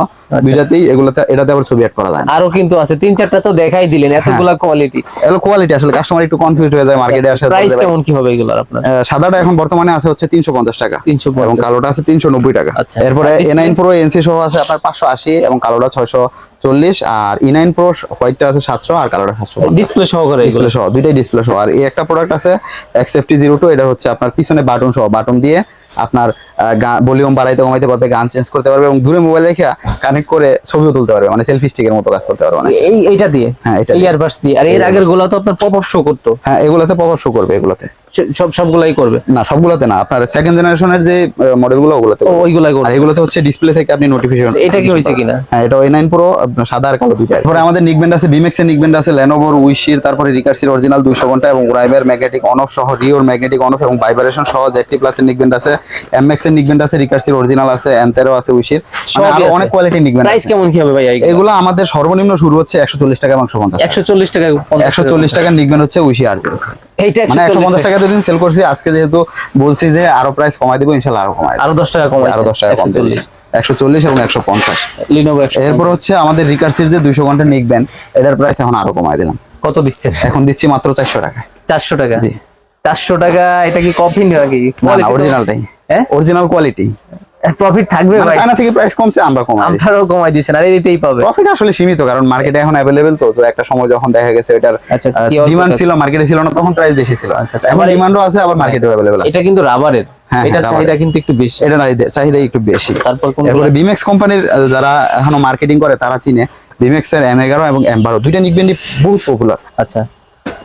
দুইটাতেই এগুলোতে এটাতে আবার ছবি অ্যাড করা যায় আরও কিন্তু আছে তিন চারটা তো দেখাই দিলেন এতগুলা কোয়ালিটি এগুলো কোয়ালিটি আসলে কাস্টমার একটু কনফিউজ হয়ে যায় মার্কেটে আসে প্রাইস কেমন কি হবে এগুলার আপনার? সাদাটা এখন বর্তমানে আছে হচ্ছে তিনশো পঞ্চাশ টাকা। 350 এবং কালোটা আছে তিনশো নব্বই টাকা। আচ্ছা। এরপরে এ? নাইন প্রো এনসি সহ আছে আপনার পাঁচশো আশি এবং কালোটা ছয়শো চল্লিশ আর ই নাইন প্রো হোয়াইটটা আছে সাতশো আর কালোটা সাতশো ডিসপ্লে সহকারে এগুলো? ডিসপ্লে সহ দুইটাই ডিসপ্লে সহ। আর এই একটা প্রোডাক্ট আছে এক্সএফটি জিরো টু এটা হচ্ছে আপনার পিছনে বাটন সহ বাটন দিয়ে আপনার ভলিউম বাড়াইতে কমাইতে পারবে গান চেঞ্জ করতে পারবে এবং দূরে মোবাইল রেখে কানেক্ট করে ছবিও তুলতে পারবে মানে সেলফি স্টিকের মতো কাজ করতে পারবে মানে। এই এইটা দিয়ে? হ্যাঁ, এটা দিয়ে। ইয়ারবাডস দিয়ে। আর এর আগেরগুলো তো আপনার পপ আপ শো করতো। হ্যাঁ এগুলোতে পপ আপ শো করবে এগুলোতে। সব সবগুলাই করবে? না সবগুলোতে না আপনার সেকেন্ড জেনারেশনের যে মডেলগুলো ওগুলোতে। ওইগুলাই করবে। এগুলোতে হচ্ছে ডিসপ্লে থেকে আপনি নোটিফিকেশন আচ্ছা, এটা কি হয়েছে কিনা? হ্যাঁ এটা এ নাইন প্রো সাদা আর কালো দুইটা। তারপরে আমাদের নিকবেন্ড আছে বিমেক্স এর নিকবেন্ড আছে লেনোভোর উইশির তারপরে রিকার্সির অরিজিনাল দুইশো ঘণ্টা এবং রাইবের ম্যাগনেটিক অন অফ সহ রিওর ম্যাগনেটিক অন অফ এবং ভাইব্রেশন সহ জেডটি প্লাস এর নিকবেন্ড আছে এমএক্স এর নিকবেন্ড আছে রিকার্সির অরিজিনাল আছে এনতেরও আছে উইশির আরও অনেক কোয়ালিটি নিকবেন্ড প্রাইস কেমন কি হবে ভাই এগুলো আমাদের সর্বনিম্ন শুরু হচ্ছে একশো চল্লিশ টাকা এবং একশো পঞ্চাশ একশো চল্লিশ টাকা। একশো চল্লিশ টাকার নিকবেন্ড হচ্ছে উইশি আর এইটা মানে একশো 140 পঞ্চাশ টাকা। টাকা দুদিন সেল করছি আজকে যেহেতু বলছি যে আরও প্রাইস কমাই দেবো ইনশাল্লাহ আরও কমাই আরও দশ টাকা কম আরও দশ টাকা কম একশো চল্লিশ। এবং একশো পঞ্চাশ। লিনোভো একশো এরপর হচ্ছে আমাদের রিকার্সির যে দুইশো ঘণ্টা নিকবেন এটার প্রাইস এখন আরও কমাই দিলাম। কত দিচ্ছেন এখন দিচ্ছি মাত্র চারশো টাকা চারশো টাকা। জি। চারশো টাকা এটা কি কফি নাকি? অরিজিনালটাই? অরিজিনাল কোয়ালিটি প্রফিট থাকবে মানে ভাই। চায়না থেকে প্রাইস কমছে আমরা কমাই আপনারাও কমাই দিয়েছেন আর এটাই পাবে। প্রফিট আসলে সীমিত কারণ মার্কেটে এখন অ্যাভেলেবেল তো তো একটা সময় যখন দেখা গেছে এটার আচ্ছা, আচ্ছা, ডিমান্ড ছিল মার্কেটে ছিল না তখন প্রাইস বেশি ছিল। আচ্ছা, আচ্ছা, এখন ডিমান্ডও আছে আবার মার্কেটে অ্যাভেলেবেল আছে। এটা কিন্তু রাবারের হ্যাঁ, এটার হ্যাঁ, চাহিদা কিন্তু একটু বেশি। এটা না চাহিদা একটু বেশি। তারপর কোনগুলো এরপরে বিমেক্স কোম্পানির যারা এখনও মার্কেটিং করে তারা চিনে বিমেক্স এর এম এগারো এবং এম বারো দুইটা নিকবেন্ডি বহুত পপুলার আচ্ছা।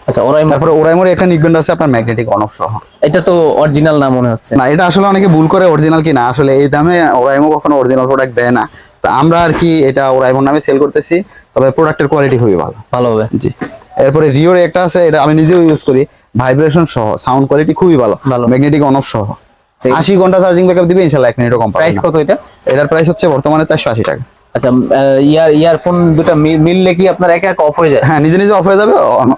আচ্ছা ওরাই তারপরে ওরাইমোর একটা নিকবেন্ড আছে আপনার ম্যাগনেটিক অন অফ সহ। এটা তো অরিজিনাল না মনে হচ্ছে। না এটা আসলে অনেকে ভুল করে অরিজিনাল কিনা। আসলে এই দামে ওরাইমো কখনো অরিজিনাল প্রোডাক্ট দেয় না। তো আমরা আর কি এটা ওরাইমোর নামে সেল করতেছি তবে প্রোডাক্টের কোয়ালিটি খুবই ভালো। ভালো হবে। জি। এরপরে রিওর একটা আছে এটা আমি নিজেও ইউজ করি। ভাইব্রেশন সহ সাউন্ড কোয়ালিটি খুবই ভালো। ভালো। ম্যাগনেটিক অন অফ সহ। সেই- আশি ঘণ্টা চার্জিং ব্যাকআপ দিবে ইনশাল্লাহ এক মিনিটও কম প্রাইস কত এটা? এটার প্রাইস হচ্ছে বর্তমানে চারশো আশি টাকা। আচ্ছা ইয়ার ইয়ারফোন দুটো মিল- মিললে কি আপনার একা এক অফ হয়ে যায়? হ্যাঁ নিজে নিজে অফ হয়ে যাবে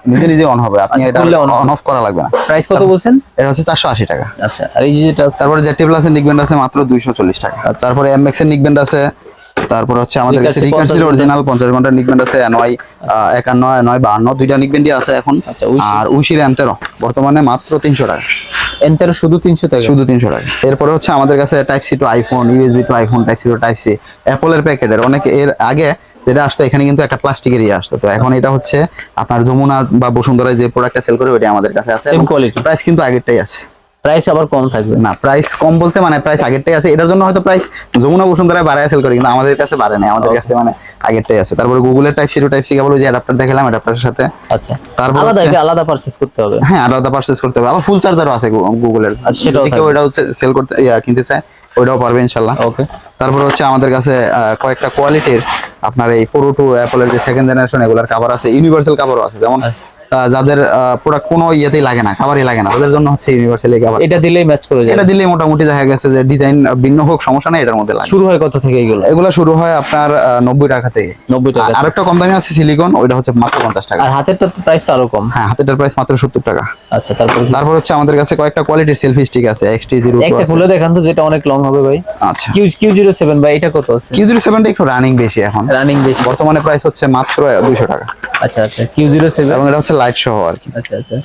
নিজে নিজে অন হবে। আপনি আচ্ছা, এটা অন অফ করা লাগবে না। প্রাইস কত বলছেন? এটা হচ্ছে চারশো আশি টাকা। আচ্ছা আর এই যে যেটা তারপরে জেটি প্লাসের নিকবেন্ড আছে মাত্র দুইশো চল্লিশ টাকা। তারপরে এমএক্স এর নিকবেন্ড আছে তারপর হচ্ছে আমাদের কাছে রিকার্সির 50 অরিজিনাল পঞ্চাশ ঘণ্টার নিকবেন্ড আছে নয় একান্ন নয় বাহান্ন দুইটা নিকবেন্ডই আছে এখন। আচ্ছা, আর উইশির এন্তেরো বর্তমানে মাত্র তিনশো টাকা। এনতের শুধু তিনশো টাকা? শুধু তিনশো টাকা। এরপরে হচ্ছে আমাদের কাছে type C to iPhone USB to iPhone type C to type C অ্যাপলের প্যাকেটের। অনেকে এর আগে যেটা আসতো এখানে কিন্তু একটা প্লাস্টিকের ইয়ে আসতো। তো এখন এটা হচ্ছে আপনার যমুনা বা বসুন্ধরায় যে প্রোডাক্টটা সেল করে ওইটা আমাদের কাছে আছে। Same quality। প্রাইস কিন্তু আগেরটাই আছে। প্রাইস আবার কম থাকবে। না প্রাইস কম বলতে মানে প্রাইস আগেরটাই আছে। এটার জন্য হয়তো প্রাইস যমুনা বসুন্ধরায় বাড়ায় সেল করে কিন্তু আমাদের কাছে বাড়ে নাই। আমাদের কাছে মানে আগেরটাই আছে। তারপরে গুগলের type C to type C cable ওই যে অ্যাডাপ্টার দেখালাম অ্যাডাপ্টারের সাথে। আচ্ছা। তারপর আলাদা আলাদা পারচেজ করতে হবে। হ্যাঁ আলাদা পারচেজ করতে হবে। আবার ফুল চার্জারও আছে গুগলের আচ্ছা, সেটাও যদি ওটা হচ্ছে সেল করতে কিনতে চায় ওইটাও পারবে ইনশাল্লাহ। ওকে। তারপর হচ্ছে আমাদের কাছে কয়েকটা কোয়ালিটির আপনার এই পুরো টু অ্যাপলের যে সেকেন্ড জেনারেশন এগুলার কাভার আছে ইউনিভার্সাল কাভারও আছে। যেমন আহ, যাদের প্রোডাক্ট কোনো ইয়েতেই লাগে না খাবারই লাগে না তাদের জন্য হচ্ছে ইউনিভার্সালি খাবার এটা দিলেই ম্যাচ করে যাবে এটা দিলে মোটামুটি দেখা গেছে যে ডিজাইন ভিন্ন হোক সমস্যা নেই এটার মধ্যে লাগে। শুরু হয় কত থেকে এগুলো এগুলো শুরু হয় আপনার নব্বই টাকা থেকে। নব্বই টাকা আর একটা কম দামি আছে সিলিকন ওইটা হচ্ছে মাত্র পঞ্চাশ টাকা। আর হাতেরটা তো প্রাইসটা আরও কম। হ্যাঁ হাতেটার প্রাইস মাত্র সত্তর টাকা। আচ্ছা তারপর তারপর হচ্ছে আমাদের কাছে কয়েকটা কোয়ালিটির সেলফি স্টিক আছে এক্সটি জিরো একটা খুলে দেখান তো যেটা অনেক লং হবে ভাই। আচ্ছা। কিউ কিউ জিরো সেভেন ভাই এটা কত আছে? কিউ জিরো সেভেনটা একটু রানিং বেশি এখন। রানিং বেশি। বর্তমানে প্রাইস হচ্ছে মাত্র দুইশো টাকা। আচ্ছা আচ্ছা কিউ জিরো সেভেন এবং এটা হচ্ছে লাইট সহ আর কি। আচ্ছা আচ্ছা।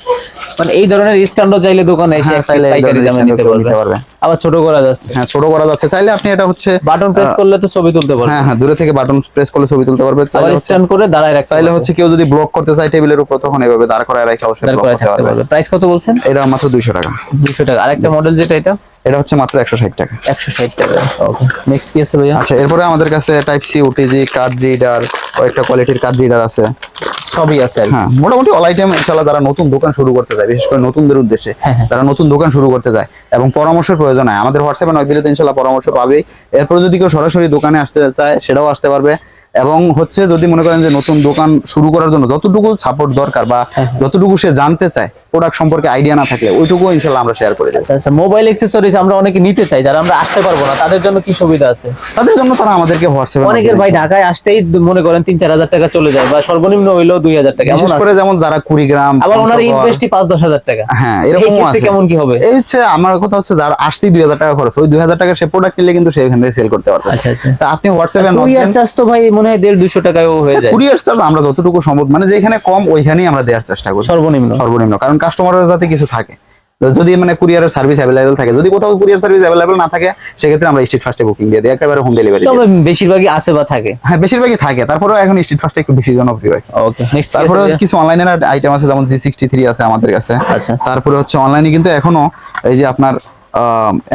মানে এই ধরনের স্ট্যান্ডও চাইলে দোকানে এসে হ্যাঁ, পাইকারি দামে নিতে পারবে। আবার ছোট করা যাচ্ছে। হ্যাঁ ছোট করা যাচ্ছে। চাইলে আপনি এটা হচ্ছে বাটন প্রেস করলে তো ছবি তুলতে পারবে। হ্যাঁ হ্যাঁ দূরে থেকে বাটন প্রেস করলে ছবি তুলতে পারবে। আবার স্ট্যান্ড করে দাঁড়ায় রাখতে চাইলে হচ্ছে কেউ যদি ব্লক করতে চায় টেবিলের উপর তখন এভাবে দাঁড় করায় রেখে অবশ্যই ব্লক করতে পারবে। প্রাইস কত বলছেন? এটা মাত্র দুইশো টাকা। দুশো টাকা। আরেকটা মডেল যেটা এটা? এটা হচ্ছে মাত্র একশো ষাট টাকা। একশো ষাট টাকা ওকে নেক্সট কি আছে ভাইয়া? আচ্ছা এরপরে আমাদের কাছে type C OTG card reader কয়েকটা কোয়ালিটির কার্ড রিডার আছে। সবই আছে হ্যাঁ মোটামুটি অল আইটেম ইনশাল্লাহ যারা নতুন দোকান শুরু করতে যায় বিশেষ করে নতুনদের উদ্দেশ্যে হ্যাঁ, হ্যাঁ। নতুন দোকান শুরু করতে যায় এবং পরামর্শের প্রয়োজন হয়। আমাদের হোয়াটসঅ্যাপে নয় দিলে তো ইনশাল্লাহ পরামর্শ পাবেই। এরপরে যদি কেউ সরাসরি দোকানে আসতে চায় সেটাও আসতে পারবে। এবং হচ্ছে যদি মনে করেন যে নতুন দোকান শুরু করার জন্য যতটুকু সাপোর্ট দরকার বা হ্যাঁ, যতটুকু সে জানতে চায় প্রোডাক্ট সম্পর্কে আইডিয়া না থাকলে ওইটুকু ইনশাল্লাহ আমরা শেয়ার করে দেবো। আচ্ছা আচ্ছা মোবাইল অ্যাক্সেসরিজ আমরা অনেকে নিতে চাই যারা আমরা আসতে পারব না তাদের জন্য কি সুবিধা আছে? তাদের জন্য তারা আমাদেরকে হোয়াটসঅ্যাপে অনেকের ভাই ঢাকায় আসতেই মনে করেন তিন চার হাজার টাকা চলে যায় বা সর্বনিম্ন হইলেও দুই হাজার টাকা বিশেষ করে যেমন যারা কুড়িগ্রাম আবার ওনার ইনভেস্টই পাঁচ দশ হাজার টাকা। হ্যাঁ ক্ষেত্রে আছে। কেমন কি হবে? এই হচ্ছে আমার কথা হচ্ছে যার আসতেই দুই হাজার টাকা খরচ ওই দুই হাজার টাকা সে প্রোডাক্ট নিলে কিন্তু সে এখান থেকে সেল করতে পারবে। আচ্ছা আচ্ছা। তা আপনি হোয়াটসঅ্যাপে কুরিয়ার চার্জ তো ভাই মনে হয় দেড় দুশো টাকায়ও হয়ে যায়। কুরিয়ার চার্জ আমরা যতটুকু সম্ভব মানে যেখানে কম ওইখানেই আমরা দেওয়ার চেষ্টা করি। সর্বনিম্ন। সর্বনিম্ন কারণ কাস্টমারের যাতে কিছু থাকে। যদি মানে কুরিয়ারের সার্ভিস অ্যাভেলেবেল থাকে যদি কোথাও কুরিয়ার সার্ভিস অ্যাভেলেবেল না থাকে সেক্ষেত্রে আমরা স্ট্রিট ফার্স্টে বুকিং দিয়ে দিই একেবারে হোম ডেলিভারি তবে বেশিরভাগই আছে বা থাকে? হ্যাঁ বেশিরভাগই থাকে। তারপরেও এখন স্ট্রিট ফার্স্টে একটু বেশি জনপ্রিয়। ওকে নেক্সট তারপরে কিছু অনলাইনে আইটেম আছে যেমন জি সিক্সটি থ্রি আছে আমাদের কাছে। আচ্ছা। তারপরে হচ্ছে অনলাইনে কিন্তু এখনও এই যে আপনার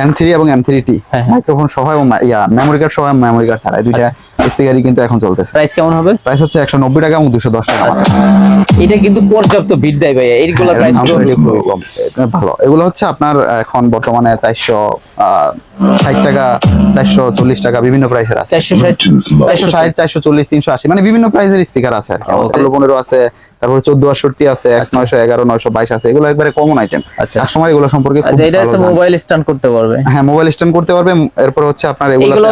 এম থ্রি এবং এম থ্রি টি হ্যাঁ। মাইক্রোফোন সহ এবং ইয়া মেমোরি কার্ড সহ মেমোরি কার্ড ছাড়া দুইটা আচ্ছা। স্পিকারই কিন্তু এখন চলতেছে। প্রাইস কেমন হবে? প্রাইস হচ্ছে একশো নব্বই টাকা এবং দুশো দশ টাকা। আচ্ছা। এটা কিন্তু পর্যাপ্ত ভিড় দেয় ভাই এইগুলো প্রাইস। এটা ভালো। এগুলো হচ্ছে আপনার এখন বর্তমানে চারশো ষাট টাকা চারশো চল্লিশ টাকা বিভিন্ন প্রাইসের আছে। চারশো ষাট চারশো ষাট চারশো চল্লিশ তিনশো আশি মানে বিভিন্ন প্রাইসের স্পিকার আছে আর কি। পনেরো আছে তারপর চোদ্দ আটষট্টি আছে এক আচ্ছা। নয়শো এগারো নয়শো বাইশ আছে এগুলো একবারে কমন আইটেম আচ্ছা। কাস্টমার এগুলো সম্পর্কে আচ্ছা এটা হচ্ছে মোবাইল স্ট্যান্ড করতে পারবে। হ্যাঁ মোবাইল স্ট্যান্ড করতে পারবে এরপর হচ্ছে আপনার এগুলো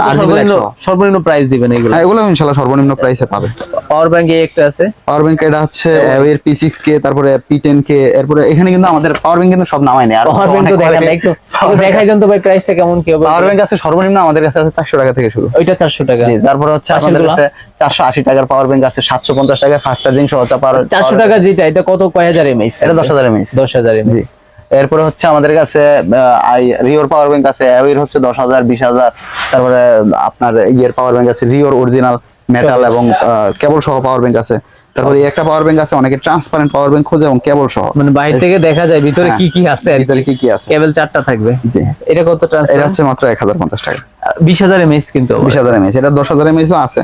সর্বনিম্ন প্রাইস দিবেন এগুলো। হ্যাঁ এগুলো ইনশাল্লাহ সর্বনিম্ন প্রাইসে পাবে। পাওয়ার ব্যাংক এই একটা আছে। পাওয়ার ব্যাংক এটা হচ্ছে এর পি সিক্স কে তারপরে পি টেন কে এরপরে এখানে কিন্তু আমাদের পাওয়ার ব্যাংক কিন্তু সব নামাই নেই। আর পাওয়ার ব্যাংক তো দেখেন একটু দেখাই যান তো ভাই প্রাইসটা কেমন কি হবে? পাওয়ার ব্যাংক আছে সর্বনিম্ন আমাদের কাছে আছে চারশো টাকা থেকে শুরু। ওইটা চারশো টাকা। তারপরে হচ্ছে আমাদের কাছে চারশো আশি টাকার পাওয়ার ব্যাংক আছে সাতশো পঞ্চাশ টাকা ফাস্ট চার্জিং সহ পাওয়ার চারশো টাকা যেটা এটা কত? কয় হাজার এমএইচ এটা দশ হাজার এমএস দশ হাজার এমএইচ জি। এরপরে হচ্ছে আমাদের কাছে রিওর পাওয়ার ব্যাংক আছে অ্যাওয়ের হচ্ছে দশ হাজার বিশ হাজার। তারপরে আপনার ইয়ের পাওয়ার ব্যাংক আছে রিওর অরিজিনাল মেটাল এবং কেবল সহ পাওয়ার ব্যাংক আছে। তারপরে এই একটা পাওয়ার ব্যাংক আছে অনেকে ট্রান্সপারেন্ট পাওয়ার ব্যাংক খোঁজে এবং কেবল সহ। মানে বাইরে থেকে দেখা যায় ভিতরে হ্যাঁ। কি কি আছে আর ভিতরে কি। কি আছে। কেবল চারটা থাকবে। জি। এটা কত এটা হচ্ছে মাত্র এক হাজার পঞ্চাশ টাকা। বিশ হাজার এমএইচ কিন্তু। বিশ হাজার এমএস এটা দশ হাজার এমএসও আছে।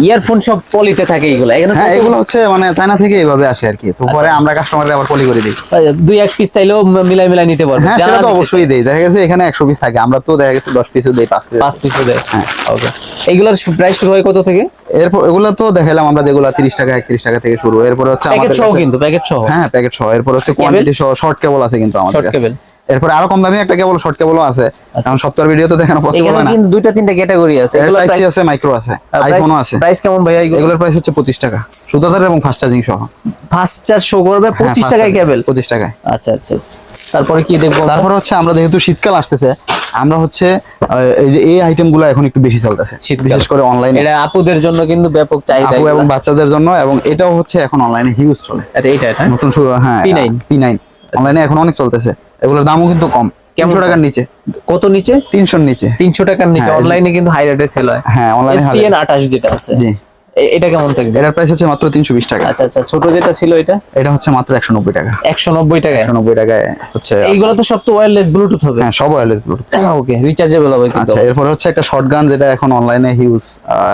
ইয়ারফোন সব পলিতে থাকে এগুলো। এখানে হ্যাঁ এগুলো হচ্ছে মানে চায়না থেকে এইভাবে আসে আর কি। তো পরে আমরা কাস্টমারকে আবার পলি করে দিই। দুই এক পিস চাইলেও মিলাই মিলাই নিতে পারবে। হ্যাঁ সেটা তো অবশ্যই দেই। দেখা গেছে এখানে একশো পিস থাকে। আমরা তো দেখা গেছে দশ পিসও দেই পাঁচ পিস চায়, পাঁচ পিসও দেয়। হ্যাঁ। ওকে এইগুলোর প্রাইস শুরু হয় কত থেকে? এরপর এগুলো তো দেখাইলাম আমরা যেগুলো তিরিশ টাকা একত্রিশ টাকা থেকে শুরু। এরপর হচ্ছে প্যাকেট আমাদের সহ কাছে- কিন্তু প্যাকেট সহ। হ্যাঁ প্যাকেট সহ। এরপর হচ্ছে কোয়ান্টিটি সহ শর্ট কেবল আছে কিন্তু আমাদের Short কাছে। এরপর আরও কম দামি একটা কেবল শর্ট কেবলও আছে। এখন সপ্তাহের ভিডিও তো দেখানো পসিবল হয় না। কিন্তু দুইটা তিনটা ক্যাটাগরি আছে। এগুলো টাইপ সি আছে মাইক্রো আছে আইফোনও আছে। প্রাইস কেমন ভাইয়া এগুলো এগুলোর প্রাইস হচ্ছে পঁচিশ টাকা। সুতাদার এবং ফাস্ট চার্জিং সহ। ফাস্ট চার্জ শো করবে হ্যাঁ, পঁচিশ fast টাকায় কেবল পঁচিশ টাকায়। আচ্ছা আচ্ছা আচ্ছা। তারপরে কি দেখব? তারপরে হচ্ছে আমরা যেহেতু শীতকাল আসতেছে আমরা হচ্ছে এই যে এই আইটেমগুলো এখন একটু বেশি চলতেছে। শীতকাল। বিশেষ করে অনলাইনে এটা আপুদের জন্য কিন্তু ব্যাপক চাহিদা আপু এবং বাচ্চাদের জন্য এবং এটাও হচ্ছে এখন অনলাইনে হিউজ চলে। এটা এটা? নতুন শুরু হ্যাঁ P9 পি নাইন অনলাইনে এখন অনেক চলতেছে। এগুলোর দামও কিন্তু কম। তিনশো টাকার নিচে। কত নিচে? তিনশোর নিচে। তিনশো টাকার নিচে। হ্যাঁ, অনলাইনে কিন্তু হাই রেটে সেল হয়। হ্যাঁ অনলাইনে আঠাশ যেটা আছে। জি। এটা কেমন থাকবে? এটার প্রাইস হচ্ছে মাত্র তিনশো বিশ টাকা। আচ্ছা আচ্ছা ছোট যেটা ছিল এটা? এটা হচ্ছে মাত্র একশো নব্বই টাকা। একশো নব্বই টাকায়? একশো নব্বই টাকায় হচ্ছে এইগুলো তো সব তো ওয়্যারলেস ব্লুটুথ হবে। হ্যাঁ সব ওয়্যারলেস ব্লুটুথ ওকে রিচার্জেবল হবে কিন্তু। আচ্ছা এরপর হচ্ছে একটা শর্ট গান যেটা এখন অনলাইনে হিউজ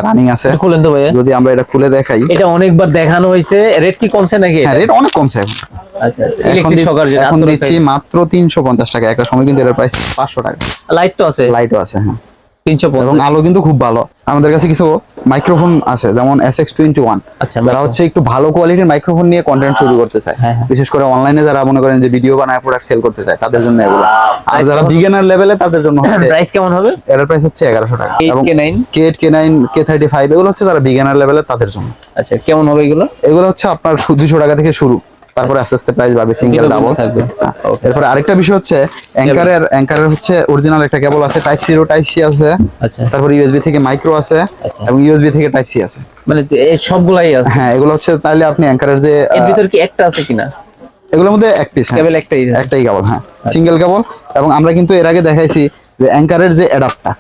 রানিং আছে। খুলেন তো ভাইয়া। যদি আমরা এটা খুলে দেখাই। এটা অনেকবার দেখানো হয়েছে। রেট কি কমছে নাকি হ্যাঁ রেট অনেক কমছে। আচ্ছা আচ্ছা ইলেকট্রিক শকার যেটা এখন দিচ্ছি মাত্র তিনশো পঞ্চাশ টাকা। একটা সময় কিন্তু এটার প্রাইস পাঁচশো টাকা। লাইট তো আছে। লাইটও আছে হ্যাঁ। তিনশো এবং আলো কিন্তু খুব ভালো। আমাদের কাছে কিছু মাইক্রোফোন আছে যেমন এস এক্স টোয়েন্টি ওয়ান যারা হচ্ছে একটু ভালো কোয়ালিটির মাইক্রোফোন নিয়ে কন্টেন্ট শুরু করতে চায়। হ্যাঁ, হ্যাঁ। বিশেষ করে অনলাইনে যারা মনে করেন যে ভিডিও বানায় প্রোডাক্ট সেল করতে চায় তাদের জন্য এগুলো। আর যারা বিগিনার লেভেলে তাদের জন্য প্রাইস কেমন হবে? এর প্রাইস হচ্ছে এগারোশো টাকা। 8 K9? K eight K nine K thirty five এগুলো হচ্ছে যারা বিগিনার লেভেলে তাদের জন্য। আচ্ছা কেমন হবে এগুলো? এগুলো হচ্ছে আপনার দুশো টাকা থেকে শুরু। তারপরে আস্তে আস্তে প্রাইস বাড়বে সিঙ্গেল ডাবল। এরপরে আরেকটা বিষয় হচ্ছে অ্যাঙ্কারের অ্যাঙ্কারের হচ্ছে অরিজিনাল একটা কেবল আছে টাইপ সি টাইপ সি আছে। আচ্ছা। তারপর ইউএসবি থেকে মাইক্রো আছে আচ্ছা। এবং ইউএসবি থেকে টাইপ সি আছে। মানে এই সবগুলাই আছে। হ্যাঁ এগুলো হচ্ছে তাহলে আপনি অ্যাঙ্কারের যে এর ভিতর কি একটা আছে কিনা? এগুলোর মধ্যে এক পিস কেবল একটাই আছে। একটাই কেবল হ্যাঁ। সিঙ্গেল কেবল এবং আমরা কিন্তু এর আগে দেখাইছি যে অ্যাঙ্কারের যে অ্যাডাপ্টার।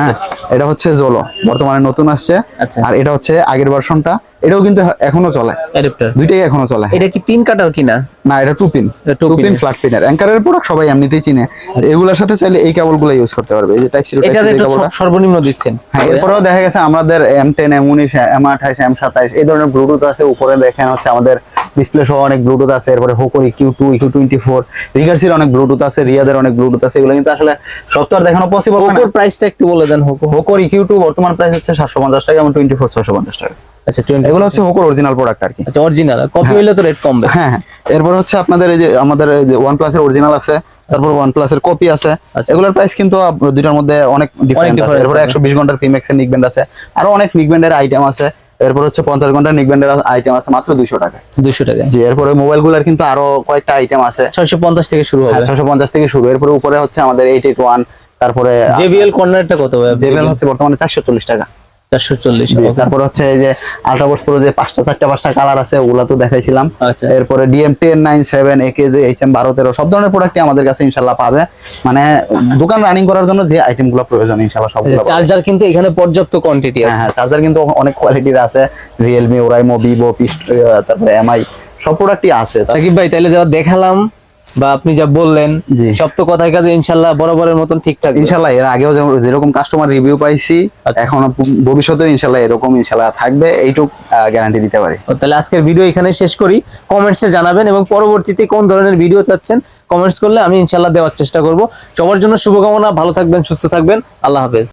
হ্যাঁ এটা হচ্ছে জোলো বর্তমানে নতুন আসছে। আচ্ছা। আর এটা হচ্ছে আগের ভার্সনটা এটাও কিন্তু এখনও চলে। অ্যাডাপ্টার দুইটাই এখনও চলে। এটা কি তিন কাটার কিনা? না এটা two pin two pin flat পিনের অ্যাঙ্কারের প্রোডাক্ট সবাই এমনিতেই চিনে। এগুলোর সাথে চাইলে এই কেবলগুলো ইউজ করতে পারবে। এই যে টাইপ সি এটা সর্বনিম্ন দিচ্ছেন। হ্যাঁ এরপরেও দেখা গেছে আমাদের এম টেন এম উনিশ এম আঠাশ এম সাতাইশ এই ধরনের ব্লুটুথ আছে। উপরে দেখেন হচ্ছে আমাদের ডিসপ্লে সহ অনেক ব্লুটুথ আছে এরপরে হোকরি Q two Q twenty four রিগার্সির অনেক ব্লুটুথ আছে রিয়াদের অনেক ব্লুটুথ আছে এগুলো কিন্তু আসলে সব তো আর দেখানো পসিবল না। ওপর প্রাইসটা একটু বলে দেন হোকো হোকরি কিউ টু বর্তমান প্রাইস হচ্ছে সাতশো পঞ্চাশ টাকা এবং টোয়েন্টি ফোর ছশো পঞ্চাশ টাকা। আচ্ছা এগুলো হচ্ছে হোকর অরিজিনাল প্রোডাক্ট আর কি। আচ্ছা অরিজিনাল কপি হইলে তো রেট কমবে। হ্যাঁ হ্যাঁ। এরপর হচ্ছে আপনাদের এই যে আমাদের যে ওয়ান প্লাসের অরিজিনাল আছে তারপর ওয়ান প্লাসের কপি আছে। আচ্ছা। এগুলোর প্রাইস কিন্তু দুইটার মধ্যে অনেক ডিফারেন্ট আছে। এরপরে ঘণ্টার পিমেক্স এর আছে। আরও অনেক আইটেম আছে। এরপর হচ্ছে পঞ্চাশ ঘণ্টার নিকব্যান্ডের আইটেম আছে মাত্র দুইশো টাকা দুশো টাকা জি এরপরে মোবাইলগুলার কিন্তু আরও কয়েকটা আইটেম আছে। ছয়শো পঞ্চাশ থেকে শুরু হবে। ছয়শো পঞ্চাশ থেকে শুরু। এরপরে উপরে হচ্ছে আমাদের এইট এইট ওয়ান তারপরে জেবিএল কর্নারটা কত জেবিএল হচ্ছে বর্তমানে চারশো চল্লিশ টাকা। তারপরে হচ্ছে এই যে আল্ট্রাবোর্স প্রো যে পাঁচটা চারটা পাঁচটা কালার আছে ওগুলা তো দেখাইছিলাম। আচ্ছা। এরপরে ডিএম টেন নাইন সেভেন একে যে এইচ এম বারো তেরো সব ধরনের প্রোডাক্টই আমাদের কাছে ইনশাল্লাহ পাবে। মানে দোকান রানিং করার জন্য যে আইটেমগুলো প্রয়োজন ইনশাল্লাহ সবগুলো চার্জার কিন্তু এখানে পর্যাপ্ত কোয়ান্টিটি হ্যাঁ আছে। হ্যাঁ চার্জার কিন্তু অনেক কোয়ালিটির আছে। রিয়েলমি ওরাইমো ভিভো তারপরে এমআই সব প্রোডাক্টই আছে। সাকিব ভাই তাহলে যা দেখালাম। বা আপনি যা বললেন। সব তো কথায় কাজে ইনশাল্লাহ বরাবরের মতন ঠিক থাকবে। ইনশাল্লাহ এর আগেও যেমন- যেরকম কাস্টমার রিভিউ পাইছি আচ্ছা। এখন ভবিষ্যতে ইনশাল্লাহ এরকম ইনশাল্লাহ থাকবে এইটুক গ্যারান্টি দিতে পারি। তাহলে আজকের ভিডিও এখানে শেষ করি। কমেন্টসে জানাবেন এবং পরবর্তীতে কোন ধরনের ভিডিও চাচ্ছেন কমেন্টস করলে আমি ইনশাল্লাহ দেওয়ার চেষ্টা করব। সবার জন্য শুভকামনা ভালো থাকবেন সুস্থ থাকবেন। আল্লাহ হাফেজ।